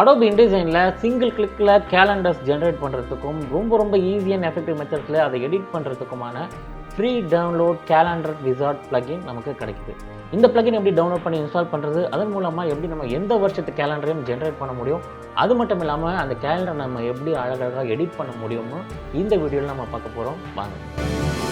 Adobe இன்டிசைனில் single கிளிக்கில் calendars generate பண்ணுறதுக்கும் ரொம்ப ரொம்ப ஈஸி அண்ட் எஃபெக்டிவ் மெத்தட்ஸில் அதை edit பண்ணுறதுக்குமான free download calendar wizard plugin நமக்கு கிடைக்குது. இந்த பிளகின் எப்படி டவுன்லோட் பண்ணி இன்ஸ்டால் பண்ணுறது அதன் மூலமாக எப்படி நம்ம எந்த வருஷத்து கேலண்டரையும் ஜென்ரேட் பண்ண முடியும்? அது மட்டும் இல்லாமல் அந்த கேலண்டரை நம்ம எப்படி அழகழகாக எடிட் பண்ண முடியுமோ இந்த வீடியோவில் நம்ம பார்க்க போகிறோம் வாங்க.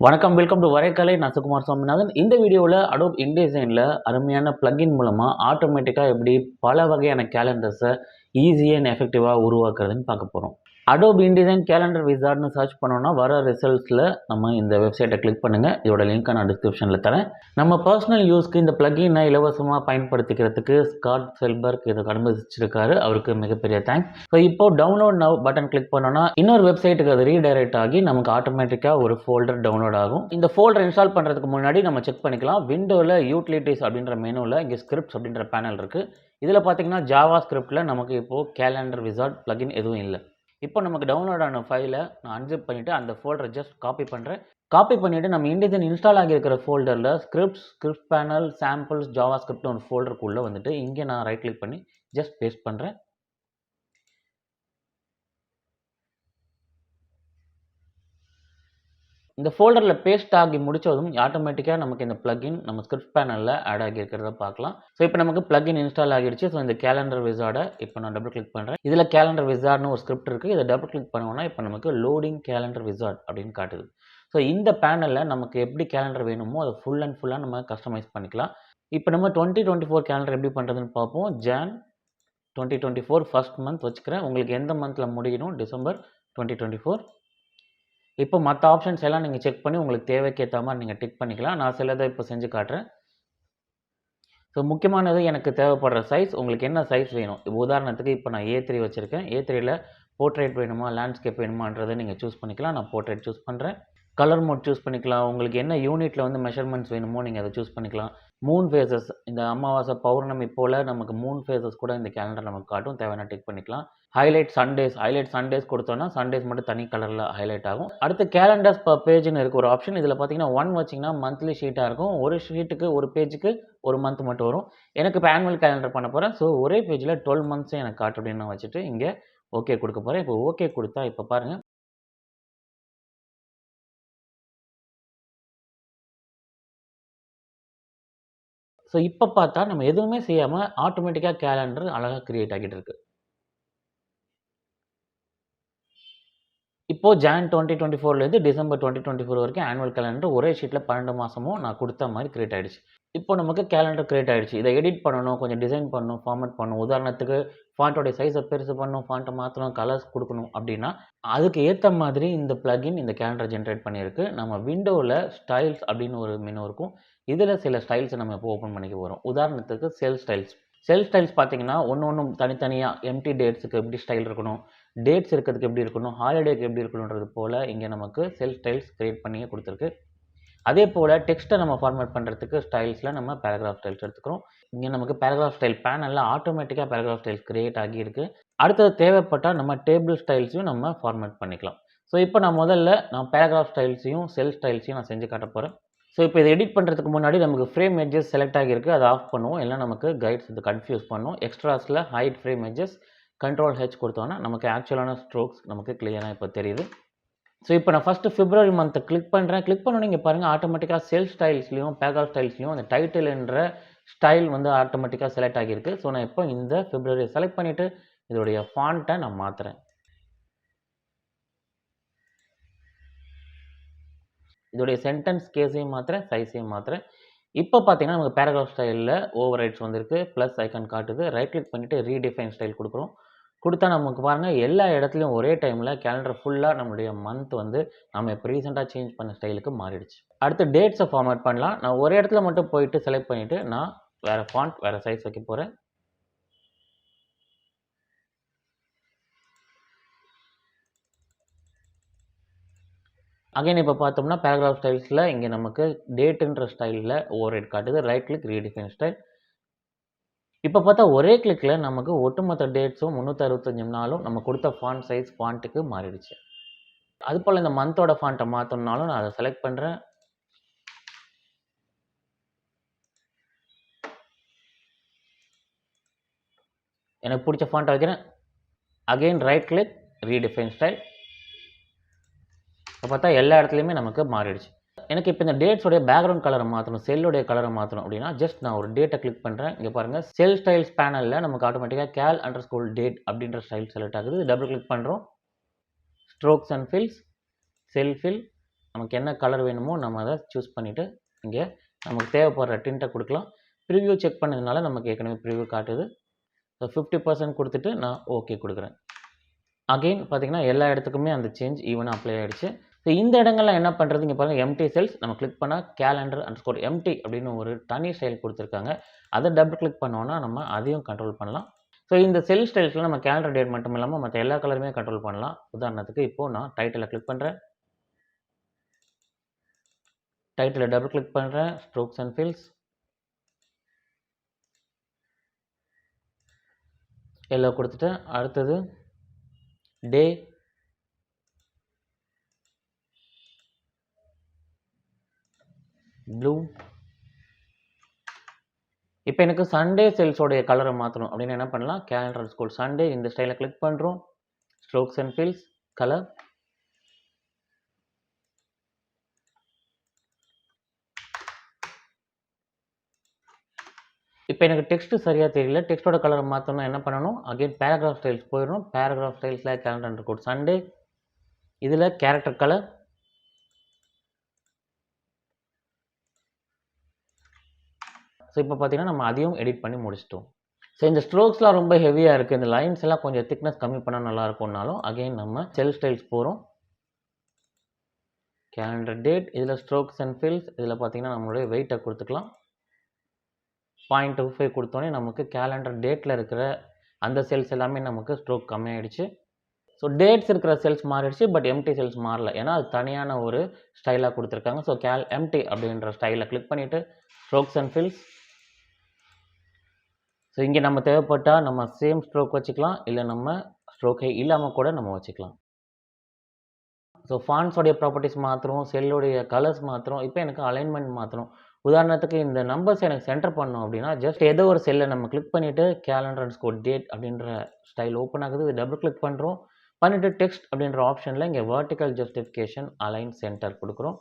வணக்கம் வெல்கம் டு வரைக்கலை நான் சுகுமார் சுவாமிநாதன். இந்த வீடியோவில் அடோப் இன்டிசைனில் அருமையான பிளகின் மூலமாக ஆட்டோமேட்டிக்காக எப்படி பல வகையான கேலண்டர்ஸை ஈஸியாக அண்ட் எஃபெக்டிவாக உருவாக்குறதுன்னு பார்க்க போகிறோம் அடோப் இன்டிசைன் கேலண்டர் விசார்ட்னு சர்ச் பண்ணோன்னா வர ரிசல்ட்ஸில் நம்ம இந்த வெப்சைட்டை கிளிக் பண்ணுங்கள் இதோட லிங்க்கை நான் டிஸ்கிரிப்ஷனில் தரேன். நம்ம பர்சனல் யூஸ்க்கு இந்த பிளகினை இலவசமாக பயன்படுத்திக்கிறதுக்கு ஸ்காட் செல்பர்க் இதை அனுமதிச்சிருக்காரு. அவருக்கு மிகப்பெரிய தேங்க்ஸ் ஸோ இப்போ டவுன்லோட் நவ் பட்டன் கிளிக் பண்ணோன்னா இன்னொரு வெப்சைட்டுக்கு அது ரீடைரக்ட் ஆகி நமக்கு ஆட்டோமேட்டிக்காக ஒரு ஃபோல்டர் டவுன்லோட் ஆகும். இந்த ஃபோல்டர் இன்ஸ்டால் பண்ணுறதுக்கு முன்னாடி நம்ம செக் பண்ணிக்கலாம். விண்டோவில் யூட்டிலிட்டிஸ் அப்படின்ற மெனுவில் இங்கே ஸ்கிரிப்ட்ஸ் அப்படின்ற பேனல் இருக்குது இதில் பார்த்தீங்கன்னா ஜாவா ஸ்கிரிப்டில் நமக்கு இப்போது கேலண்டர் விசார்ட் பிளகின் எதுவும் இல்லை. இப்போ நமக்கு டவுன்லோட் ஆன ஃபைலை நான் அன்சிப் பண்ணிவிட்டு அந்த ஃபோல்டரை ஜஸ்ட் காப்பி பண்ணுறேன் காப்பி பண்ணிவிட்டு நம்ம இண்டிஜன் இன்ஸ்டால் ஆகியிருக்கிற ஃபோல்டரில் scripts script panel samples Java ஸ்கிரிப்ட்னு ஒரு ஃபோல்டருக்குள்ளே வந்துட்டு இங்கே நான் ரைட் கிளிக் பண்ணி ஜஸ்ட் பேஸ்ட் பண்ணுறேன் இந்த ஃபோல்டரில் பேஸ்ட் ஆகி முடித்ததும் ஆட்டோமேட்டிக்காக நமக்கு இந்த பிளகின் நம்ம ஸ்கிரிப்ட் பேனலில் ஆட் ஆகியிருக்கிறத பார்க்கலாம். ஸோ இப்போ நமக்கு பிளகின் இன்ஸ்டால் ஆகிடுச்சு ஸோ இந்த கேலண்டர் விசார்டை இப்போ நான் டபுள் கிளிக் பண்ணுறேன் இதில் கேலண்டர் விசார்ட்னு ஒரு ஸ்கிரிப்ட் இருக்குது இதை டபுள் கிளிக் பண்ணோன்னா இப்போ நமக்கு லோடிங் கேலண்டர் விசார்ட் அப்படின்னு காட்டுது. ஸோ இந்த பேனலில் நமக்கு எப்படி கேலண்டர் வேணுமோ அதை ஃபுல் அண்ட் ஃபுல்லாக நம்ம கஸ்டமைஸ் பண்ணிக்கலாம். இப்போ நம்ம டுவெண்ட்டி டுவெண்ட்டி ஃபோர் கேலண்டர் எப்படி பண்ணுறதுன்னு பார்ப்போம். Jan twenty twenty four first month வச்சுக்கிறேன். உங்களுக்கு எந்த மந்தில் முடியணும்? டிசம்பர் டுவெண்ட்டி டுவெண்ட்டி ஃபோர் இப்போ மற்ற ஆப்ஷன்ஸ் எல்லாம் நீங்கள் செக் பண்ணி உங்களுக்கு தேவைக்கேற்ற மாதிரி நீங்கள் டிக் பண்ணிக்கலாம். நான் சிலதை இப்போ செஞ்சு காட்டுறேன். ஸோ முக்கியமானது எனக்கு தேவைப்படுற சைஸ் உங்களுக்கு என்ன சைஸ் வேணும்? இப்போ உதாரணத்துக்கு இப்போ நான் ஏ த்ரீ வச்சுருக்கேன். ஏ த்ரீயில் போர்ட்ரேட் வேணுமா லேண்ட்ஸ்கேப் வேணுமான்றதை நீங்கள் சூஸ் பண்ணிக்கலாம். நான் போர்ட்ரேட் சூஸ் பண்ணுறேன் கலர் மோட் சூஸ் பண்ணிக்கலாம். உங்களுக்கு என்ன யூனிட்டில் வந்து மெஷர்மெண்ட்ஸ் வேணுமோ நீங்கள் அதை சூஸ் பண்ணிக்கலாம். மூன் ஃபேஸஸ் இந்த அமாவாசை பௌர்ணமி போல் நமக்கு மூன் ஃபேஸஸ் கூட இந்த கேலண்டர் நமக்கு காட்டும். தேவையான டிக் பண்ணிக்கலாம். ஹைலைட் சண்டேஸ் ஹைலைட் சண்டேஸ் கொடுத்தோன்னா சண்டேஸ் மட்டும் தனி கலரில் ஹைலைட் ஆகும். அடுத்து கேலண்டர்ஸ் பர் பேஜ்னு இருக்க ஒரு ஆப்ஷன் இதில் பார்த்தீங்கன்னா ஒன் வச்சிங்கன்னா மந்த்லி ஷீட்டாக இருக்கும். ஒரு ஷீட்டுக்கு ஒரு பேஜுக்கு ஒரு மந்த் மட்டும் வரும். எனக்கு இப்போ ஆனுவல் கேலண்டர் பண்ண போகிறேன் ஸோ ஒரே பேஜில் டுவெல் மந்த்ஸும் எனக்கு காட்டு அப்படின்னு நான் வச்சுட்டு இங்கே ஓகே கொடுக்க போகிறேன் இப்போ ஓகே கொடுத்தா இப்போ பாருங்கள் ஸோ இப்போ பார்த்தா நம்ம எதுவுமே செய்யாமல் ஆட்டோமேட்டிக்காக கேலண்டர் அழகாக க்ரியேட் ஆகிட்டு இருக்கு. இப்போது ஜான் டுவெண்ட்டி டுவெண்ட்டி ஃபோர்லேருந்து டிசம்பர் டுவெண்ட்டி டுவெண்ட்டி ஃபோர் வரைக்கும் ஆனுவல் கேலண்டர் ஒரே ஷீட்டில் பன்னெண்டு மாதமும் நான் கொடுத்த மாதிரி கிரியேட் ஆகிடுச்சு இப்போ நமக்கு கேலண்டர் கிரியேட் ஆகிடுச்சு இதை எடிட் பண்ணணும் கொஞ்சம் டிசைன் பண்ணணும் ஃபார்மேட் பண்ணணும். உதாரணத்துக்கு ஃபாண்ட்டோடைய சைஸை பெருசு பண்ணணும் ஃபாண்ட்டை மாற்றணும் கலர்ஸ் கொடுக்கணும் அப்படின்னா அதுக்கு ஏற்ற மாதிரி இந்த ப்ளகின் இந்த கேலண்டர் ஜென்ரேட் பண்ணியிருக்கு. நம்ம விண்டோவில் ஸ்டைல்ஸ் அப்படின்னு ஒரு மெனு இருக்கும். இதில் சில ஸ்டைல்ஸை நம்ம இப்போ ஓப்பன் பண்ணிக்க போகிறோம் உதாரணத்துக்கு செல் ஸ்டைல்ஸ் செல் ஸ்டைல்ஸ் பார்த்தீங்கன்னா ஒன்று ஒன்றும் தனித்தனியாக எம்டி டேட்ஸுக்கு எப்படி ஸ்டைல் இருக்கணும் டேட்ஸ் இருக்கிறதுக்கு எப்படி இருக்கணும் ஹாலிடேக்கு எப்படி இருக்கணுன்றது போல் இங்கே நமக்கு செல் ஸ்டைல்ஸ் க்ரியேட் பண்ணியே கொடுத்துருக்கு. அதே போல் டெக்ஸ்ட்டை நம்ம ஃபார்மேட் பண்ணுறதுக்கு ஸ்டைல்ஸில் நம்ம பேராகிராஃப் ஸ்டைல்ஸ் எடுத்துக்கிறோம். இங்கே நமக்கு பேராகிராஃப் ஸ்டைல் பேனலில் ஆட்டோமேட்டிக்காக பேராகிராஃப் ஸ்டைல்ஸ் க்ரியேட் ஆகியிருக்கு. அடுத்தது தேவைப்பட்டால் நம்ம டேபிள் ஸ்டைல்ஸையும் நம்ம ஃபார்மேட் பண்ணிக்கலாம். ஸோ இப்போ நான் முதல்ல நான் பேராகிராஃப் ஸ்டைல்ஸையும் செல் ஸ்டைல்ஸையும் நான் செஞ்சு காட்ட போகிறேன் ஸோ இப்போ இதை எடிட் பண்ணுறதுக்கு முன்னாடி நமக்கு ஃப்ரேம் எட்ஜஸ் செலக்ட் ஆகியிருக்கு. அதை ஆஃப் பண்ணுவோம். இல்லை நமக்கு கைட்ஸ் இது கன்ஃபியூஸ் பண்ணும். எக்ஸ்ட்ராஸில் hide frame edges control H கொடுத்தோன்னா நமக்கு ஆக்சுவலான ஸ்ட்ரோக்ஸ் நமக்கு கிளியராக இப்போ தெரியுது. ஸோ இப்போ நான் ஃபஸ்ட்டு ஃபிப்ரவரி மந்த்தை கிளிக் பண்ணுறேன் கிளிக் பண்ணோன்னே இங்கே பாருங்கள் ஆட்டோமேட்டிக்காக செல் ஸ்டைல்ஸ்லையும் பேராகிராஃப் ஸ்டைல்ஸ்லையும் அந்த டைட்டில்ன்ற ஸ்டைல் வந்து ஆட்டோமேட்டிக்காக செலக்ட் ஆகியிருக்கு. ஸோ நான் இப்போ இந்த ஃபிப்ரவரியை செலக்ட் பண்ணிவிட்டு இதோடைய ஃபாண்ட்டை நான் மாற்றுறேன் இதோடைய சென்டென்ஸ் கேஸையும் மாற்றுறேன் சைஸையும் மாற்றுறேன் இப்போ பார்த்தீங்கன்னா நமக்கு பேராகிராஃப் ஸ்டைலில் ஓவர் ரைட்ஸ் வந்திருக்கு. ப்ளஸ் ஐக்கான் காட்டுது. ரைட் கிளிக் பண்ணிவிட்டு ரீடிஃபைன் ஸ்டைல் கொடுக்குறோம். கொடுத்தா நமக்கு பாருங்கள் எல்லா இடத்துலையும் ஒரே டைமில் கேலண்டர் ஃபுல்லாக நம்மளுடைய மந்த் வந்து நம்ம இப்போ ரீசெண்டாக சேஞ்ச் பண்ண ஸ்டைலுக்கு மாறிடுச்சு. அடுத்து டேட்ஸை ஃபார்மேட் பண்ணலாம். நான் ஒரே இடத்துல மட்டும் போயிட்டு செலக்ட் பண்ணிவிட்டு நான் வேறு ஃபாண்ட் வேறு சைஸ் வைக்க போகிறேன் அகைன் இப்போ பார்த்தோம்னா பேராகிராஃப் ஸ்டைல்ஸில் இங்கே நமக்கு டேட்டுன்ற ஸ்டைலில் ஓவர் ரைட் காட்டுது. ரைட் கிளிக் ரீடிஃபைன் ஸ்டைல் இப்போ பார்த்தா ஒரே கிளிக்கில் நமக்கு ஒட்டுமொத்த டேட்ஸும் முந்நூற்றி அறுபத்தஞ்சு நாளும் நம்ம கொடுத்த ஃபாண்ட் சைஸ் ஃபாண்ட்டுக்கு மாறிடுச்சு. அது போல் இந்த மந்தோட ஃபாண்ட்டை மாற்றணுனாலும் நான் அதை செலக்ட் பண்ணுறேன் எனக்கு பிடிச்ச ஃபாண்ட்டை வைக்கிறேன். Again right click redefine style இப்போ பார்த்தா எல்லா இடத்துலையுமே நமக்கு மாறிடுச்சு. எனக்கு இப்போ இந்த டேட்ஸோடைய பேக்ரவுண்ட் கலரை மாற்றணும் செல்லுடைய கலரை மாற்றணும் அப்படின்னா ஜஸ்ட் நான் ஒரு டேட்டை கிளிக் பண்ணுறேன் இங்கே பாருங்கள் செல் ஸ்டைல்ஸ் பேனலில் நமக்கு ஆட்டோமேட்டிக்காக கேல் அண்டர் ஸ்கூல் டேட் அப்படின்ற ஸ்டைல் செலக்ட் ஆகுது. டபுள் கிளிக் பண்ணுறோம் strokes and fills cell fill நமக்கு என்ன கலர் வேணுமோ நம்ம அதை சூஸ் பண்ணிவிட்டு இங்கே நமக்கு தேவைப்படுற டின்ட்டை கொடுக்கலாம். ப்ரிவியூ செக் பண்ணதுனால நமக்கு ஏற்கனவே ப்ரிவியூ காட்டுது. ஸோ ஃபிஃப்டி பர்சன்ட் கொடுத்துட்டு நான் ஓகே கொடுக்குறேன். அகெயின் பார்த்திங்கன்னா எல்லா இடத்துக்குமே அந்த சேஞ்ச் ஈவனாக அப்ளை ஆகிடுச்சு ஸோ இந்த இடங்கள்லாம் என்ன பண்ணுறது இங்கே பாருங்கள் எம்டி செல்ஸ் நம்ம கிளிக் பண்ணால் கேலண்டர் அண்ட் ஸ்கோர் எம்டி அப்படின்னு ஒரு தனி ஸ்டைல் கொடுத்துருக்காங்க. அதை டபுள் கிளிக் பண்ணோன்னா நம்ம அதையும் கண்ட்ரோல் பண்ணலாம். ஸோ இந்த செல் ஸ்டைல்ஸில் நம்ம கேலண்டர் டேட் மட்டும் இல்லாமல் மற்ற எல்லா கலருமே கண்ட்ரோல் பண்ணலாம். உதாரணத்துக்கு இப்போது நான் டைட்டிலை கிளிக் பண்ணுறேன் டைட்டில் டபுள் கிளிக் பண்ணுறேன் ஸ்ட்ரோக்ஸ் அண்ட் ஃபில்ஸ் எல்லோ கொடுத்துட்டு அடுத்தது டே ப்ளூ இப்போ எனக்கு சண்டே செல்ஸோடைய கலரை மாற்றணும் அப்படின்னு என்ன பண்ணலாம்? கேலண்டர் ஸ்கூல் சண்டே இந்த ஸ்டைலில் கிளிக் பண்ணுறோம் ஸ்ட்ரோக்ஸ் அண்ட் ஃபீல்ஸ் கலர் இப்போ எனக்கு டெக்ஸ்ட் சரியாக தெரியல. டெக்ஸ்ட்டோட கலரை மாற்றணும் என்ன பண்ணணும்? அகைன் பேராகிராஃப் ஸ்டைல்ஸ் போயிடணும். பேராகிராஃப் ஸ்டைல்ஸில் கேலண்டர் கோட் சண்டே இதில் கேரக்டர் கலர் ஸோ இப்போ பார்த்தீங்கன்னா நம்ம அதையும் எடிட் பண்ணி முடிச்சிட்டோம். ஸோ இந்த ஸ்ட்ரோக்ஸ்லாம் ரொம்ப ஹெவியாக இருக்குது இந்த லைன்ஸ் எல்லாம் கொஞ்சம் திக்னஸ் கம்மி பண்ணால் நல்லா இருக்கும்னாலும் அகைன் நம்ம செல் ஸ்டைல்ஸ் போகிறோம் கேலண்டர் டேட் இதில் ஸ்ட்ரோக்ஸ் அண்ட் ஃபில்ஸ் இதில் பார்த்தீங்கன்னா நம்மளுடைய வெயிட்டை கொடுத்துக்கலாம். பாயிண்ட் டூ ஃபைவ் கொடுத்தோன்னே நமக்கு கேலண்டர் டேட்டில் இருக்கிற அந்த செல்ஸ் எல்லாமே நமக்கு ஸ்ட்ரோக் கம்மியாயிடுச்சு. ஸோ டேட்ஸ் இருக்கிற செல்ஸ் மாறிடுச்சு பட் எம்டி செல்ஸ் மாறல. ஏன்னா அது தனியான ஒரு ஸ்டைலாக கொடுத்துருக்காங்க. ஸோ கேல் எம்டி அப்படின்ற ஸ்டைலில் கிளிக் பண்ணிவிட்டு ஸ்ட்ரோக்ஸ் அண்ட் ஃபில்ஸ் ஸோ இங்கே நம்ம தேவைப்பட்டால் நம்ம சேம் ஸ்ட்ரோக் வச்சுக்கலாம். இல்லை நம்ம ஸ்ட்ரோக்கே இல்லாமல் கூட நம்ம வச்சுக்கலாம். ஸோ ஃபான்ஸோடைய ப்ராப்பர்ட்டிஸ் மாற்றுறோம் செல்லுடைய கலர்ஸ் மாற்றுறோம் இப்போ எனக்கு அலைன்மெண்ட் மாற்றணும் உதாரணத்துக்கு இந்த நம்பர்ஸ் எனக்கு சென்டர் பண்ணோம் அப்படின்னா ஜஸ்ட் ஏதோ ஒரு செல்லை நம்ம கிளிக் பண்ணிவிட்டு கேலண்டர் அண்ட் ஸ்கோர் டேட் அப்படின்ற ஸ்டைல் ஓப்பன் ஆகுது. இது டபுள் கிளிக் பண்ணுறோம் பண்ணிவிட்டு டெக்ஸ்ட் அப்படின்ற ஆப்ஷனில் இங்கே வேர்ட்டிக்கல் ஜஸ்டிஃபிகேஷன் அலைன் சென்டர் கொடுக்குறோம்.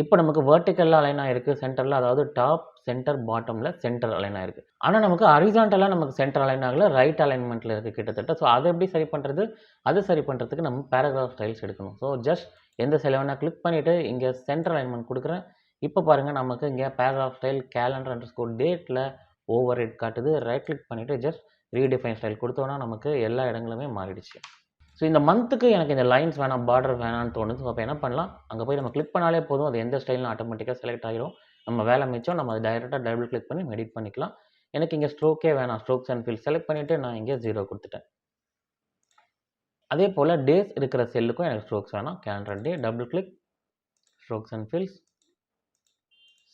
இப்போ நமக்கு வேர்ட்டிக்கலில் அலைன் ஆகிருக்கு சென்டரில் அதாவது டாப் சென்டர் பாட்டமில் சென்டர் அலைன் ஆகிருக்கு ஆனால் நமக்கு ஹரிசாண்டலாக நமக்கு சென்டர் அலைன் ஆகல ரைட் அலைன்மெண்ட்டில் இருக்குது கிட்டத்தட்ட. ஸோ அதை எப்படி சரி பண்ணுறது அது சரி பண்ணுறதுக்கு நம்ம பேராகிராஃப் ஸ்டைல்ஸ் எடுக்கணும். ஸோ ஜஸ்ட் எந்த செல்லை வேணால் கிளிக் பண்ணிவிட்டு இங்கே சென்டர் அலைன்மெண்ட் கொடுக்குறேன். இப்போ பாருங்கள் நமக்கு இங்கே paragraph style calendar underscore டேட்டில் ஓவர் ஹெட் காட்டுது. ரைட் கிளிக் பண்ணிவிட்டு ஜஸ்ட் ரீடிஃபைன் ஸ்டைல் கொடுத்தோன்னா நமக்கு எல்லா இடங்களுமே மாறிடுச்சு. ஸோ இந்த மந்த்துக்கு எனக்கு இந்த லைன்ஸ் வேணாம் பார்டர் வேணாம்னு தோணுது. ஸோ அப்போ என்ன பண்ணலாம்? அங்கே போய் நம்ம கிளிக் பண்ணாலே போதும். அது எந்த ஸ்டைலும் ஆட்டோமேட்டிக்காக செலக்ட் ஆகிடும் நம்ம வேலை மிச்சம் நம்ம அதை டைரெக்டாக டபுள் கிளிக் பண்ணி எடிட் பண்ணிக்கலாம். எனக்கு இங்கே ஸ்ட்ரோக்கே வேணாம். ஸ்ட்ரோக்ஸ் அண்ட் ஃபீல் செலக்ட் பண்ணிவிட்டு நான் இங்கே ஜீரோ கொடுத்துட்டேன். அதே போல் டேஸ் இருக்கிற செல்லுக்கும் எனக்கு ஸ்ட்ரோக்ஸ் வேணாம். Calendar day double click strokes and fills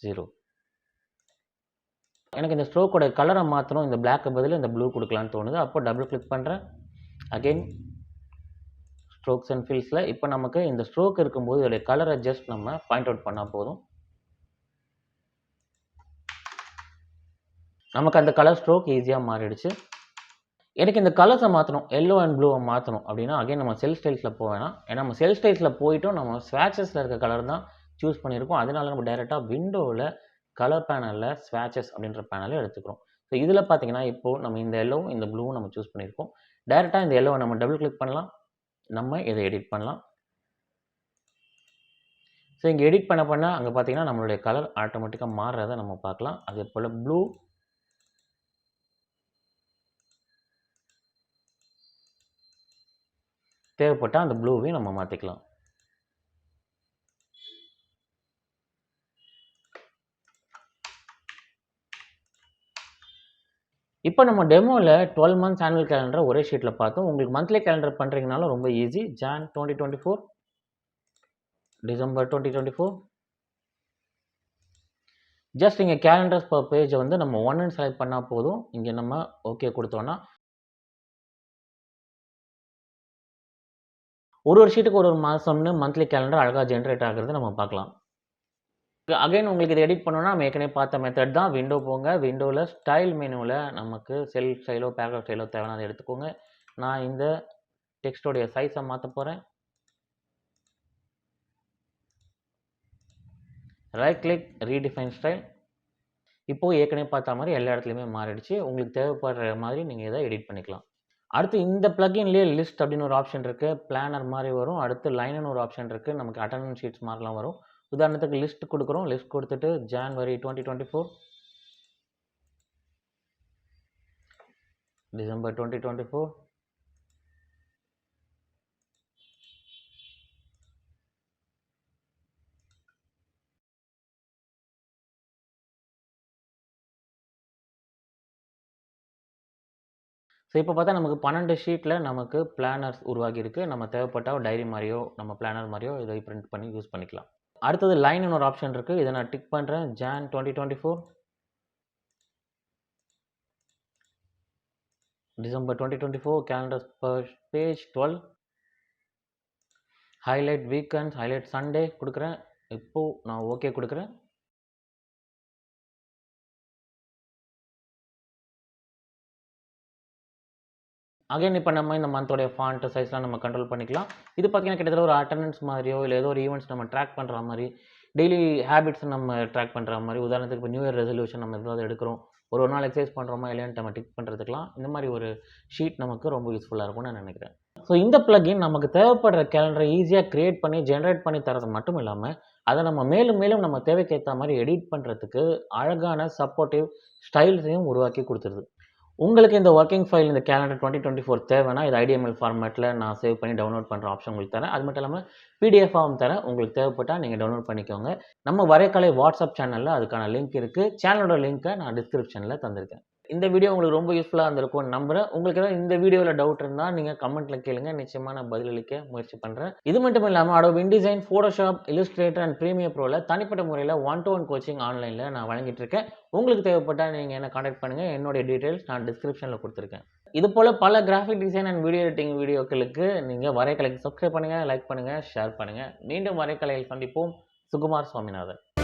zero எனக்கு இந்த ஸ்ட்ரோக்கோட கலரை மாற்றணும் இந்த பிளாக்கு பதில் இந்த ப்ளூ கொடுக்கலான்னு தோணுது. அப்போ டபுள் கிளிக் பண்ணுறேன் அகெயின் ஸ்ட்ரோக்ஸ் அண்ட் ஃபில்ஸில் இப்போ நமக்கு இந்த ஸ்ட்ரோக் இருக்கும்போது இதோடைய கலரை ஜஸ்ட் நம்ம பாயிண்ட் அவுட் பண்ணால் போதும். நமக்கு அந்த கலர் ஸ்ட்ரோக் ஈஸியாக மாறிடுச்சு. எனக்கு இந்த கலர்ஸை மாற்றணும் எல்லோ அண்ட் ப்ளூவை மாற்றணும் அப்படின்னா அகைன் நம்ம செல் ஸ்டைல்ஸில் போவேணாம் ஏன்னா நம்ம செல் ஸ்டைல்ஸில் போயிட்டோம் நம்ம ஸ்வேச்சஸில் இருக்க கலர் தான் சூஸ் பண்ணியிருக்கோம். அதனால நம்ம டைரெக்டாக விண்டோவில் கலர் பேனலில் ஸ்வேச்சஸ் அப்படின்ற பேனலை எடுத்துக்கிறோம். ஸோ இதில் பார்த்தீங்கன்னா இப்போது நம்ம இந்த எல்லோவும் இந்த ப்ளூவும் நம்ம சூஸ் பண்ணியிருக்கோம். டேரெக்டாக இந்த எல்லோவை நம்ம டபுள் கிளிக் பண்ணலாம். நம்ம இதை எடிட் பண்ணலாம். ஸோ இங்கே எடிட் பண்ண பண்ண அங்கே பார்த்தீங்கன்னா நம்மளுடைய கலர் ஆட்டோமேட்டிக்காக மாறுறதை நம்ம பார்க்கலாம். அதே போல் ப்ளூ தேவைப்பட்டால் அந்த ப்ளூவையும் நம்ம மாற்றிக்கலாம் இப்போ நம்ம டெமோவில் டுவெல் மந்த்ஸ் ஆனுவல் கேலண்டர் ஒரே ஷீட்டில் பார்த்தோம். உங்களுக்கு மந்த்லி கேலண்டர் பண்ணுறீங்கனாலும் ரொம்ப easy Jan twenty twenty four December twenty twenty four just இங்கே கேலண்டர்ஸ் பர் பேஜை வந்து நம்ம ஒன் செலக்ட் பண்ணால் போதும். இங்கே நம்ம ஓகே கொடுத்தோன்னா ஒரு ஒரு ஷீட்டுக்கு ஒரு ஒரு மாதம்னு மந்த்லி கேலண்டர் அழகாக ஜென்ரேட் ஆகிறது நம்ம பார்க்கலாம். அகைன் உங்களுக்கு இதை எடிட் பண்ணணும்னா நம்ம ஏற்கனவே பார்த்த மெத்தட் தான். விண்டோ போங்க. விண்டோவில் ஸ்டைல் மெனுவில் நமக்கு செல் ஸ்டைலோ பேராகிராஃப் ஸ்டைலோ தேவையான அதை எடுத்துக்கோங்க. நான் இந்த டெக்ஸ்டோடைய சைஸை மாற்ற போகிறேன் ரைட் கிளிக் ரீடிஃபைன் ஸ்டைல் இப்போது ஏற்கனவே பார்த்த மாதிரி எல்லா இடத்துலையுமே மாறிடுச்சு. உங்களுக்கு தேவைப்படுற மாதிரி நீங்கள் இதை எடிட் பண்ணிக்கலாம். அடுத்து இந்த பிளகின்லேயே லிஸ்ட் அப்படின்னு ஒரு ஆப்ஷன் இருக்குது பிளானர் மாதிரி வரும். அடுத்து லைனுன்னு ஒரு ஆப்ஷன் இருக்குது நமக்கு அட்டண்டன்ஸ் ஷீட்ஸ் மாதிரிலாம் வரும். உதாரணத்துக்கு லிஸ்ட் கொடுக்குறோம். லிஸ்ட் கொடுத்துட்டு January twenty twenty four December twenty twenty four so இப்போ பார்த்தா நமக்கு பன்னெண்டு ஷீட்டில் நமக்கு பிளானர்ஸ் உருவாகியிருக்கு. நம்ம தேவைப்பட்டால் டைரி மாதிரியோ நம்ம பிளானர் மாதிரியோ இதை பிரிண்ட் பண்ணி யூஸ் பண்ணிக்கலாம். அடுத்தது லைன்னு ஒரு ஆப்ஷன் இருக்குது இதை நான் டிக் பண்ணுறேன் Jan twenty twenty four December twenty twenty four calendar page twelve highlight weekends highlight Sunday கொடுக்குறேன். இப்போது நான் ஓகே கொடுக்குறேன். அகைன் இப்போ நம்ம இந்த மந்தோடைய ஃபாண்ட் சைஸ்லாம் நம்ம கண்ட்ரோல் பண்ணிக்கலாம். இது பார்த்திங்கன்னா கிட்டத்தட்ட ஒரு அட்டண்டன்ஸ் மாதிரியோ இல்லை ஏதோ ஒரு ஈவெண்ட்ஸ் நம்ம ட்ராக் பண்ணுற மாதிரி டெய்லி ஹேபிட்ஸ் நம்ம ட்ராக் பண்ணுற மாதிரி உதாரணத்துக்கு இப்போ நியூ இயர் ரெசல்யூஷன் நம்ம ஏதாவது எடுக்கிறோம் ஒரு ஒரு நாள் எக்ஸசைஸ் பண்ணுறோமா இல்லையான்னு நம்ம டிக் பண்ணுறதுக்கெலாம் இந்த மாதிரி ஒரு ஷீட் நமக்கு ரொம்ப யூஸ்ஃபுல்லாக இருக்கும்னு நான் நினைக்கிறேன். ஸோ இந்த பிளகின் நமக்கு தேவைப்படுற கேலண்டரை ஈஸியாக க்ரியேட் பண்ணி ஜென்ரேட் பண்ணி தரது மட்டும் இல்லாமல் அதை நம்ம மேலும் மேலும் நம்ம தேவைக்கு ஏற்ற மாதிரி எடிட் பண்ணுறதுக்கு அழகான சப்போர்ட்டிவ் ஸ்டைல்ஸையும் உருவாக்கி கொடுத்துருது. உங்களுக்கு இந்த ஒர்க்கிங் ஃபைல் இந்த கேலண்டர் டுவெண்ட்டி டுவெண்ட்டி ஃபோர் தேவைன்னா இது ஐடிஎம்எல் ஃபார்மேட்டில் நான் சேவ் பண்ணி டவுன்லோட் பண்ணுற ஆப்ஷன் உங்களுக்கு தரேன். அது மட்டும் இல்லாமல் பிடிஎஃபாகவும் தரேன். உங்களுக்கு தேவைப்பட்டால் நீங்கள் டவுன்லோட் பண்ணிக்கோங்க. நம்ம வரைக்கலை வாட்ஸ்அப் சேனலில் அதுக்கான லிங்க் இருக்குது சேனலோட லிங்க்கை நான் டிஸ்கிரிப்ஷனில் தந்திருக்கேன். இந்த வீடியோ உங்களுக்கு ரொம்ப யூஸ்ஃபுல்லாக இருந்திருக்கும்னு நம்புகிறேன் உங்களுக்கு ஏதாவது இந்த வீடியோவில் டவுட் இருந்தால் நீங்கள் கமெண்ட்டில் கேளுங்க. நிச்சயமாக நான் பதிலளிக்க முயற்சி பண்ணுறேன் இது மட்டும் இல்லாமல் Adobe InDesign Photoshop Illustrator and Premiere ப்ரோவில் தனிப்பட்ட முறையில் ஒன் டு ஒன் கோச்சிங் ஆன்லைனில் நான் வழங்கிட்டு இருக்கேன் உங்களுக்கு தேவைப்பட்டால் நீங்கள் என்ன காண்டாக்ட் பண்ணுங்கள் என்னுடைய டீட்டெயில்ஸ் நான் டிஸ்கிரிப்ஷனில் கொடுத்துருக்கேன். இது போல் பல graphic design and video editing வீடியோக்களுக்கு நீங்கள் வரைக்கலைக்கு சப்ஸ்கிரைப் பண்ணுங்கள் லைக் பண்ணுங்கள் ஷேர் பண்ணுங்கள் மீண்டும் வரைக்கலையில் சந்திப்போம். சுகுமார் சுவாமிநாதன்.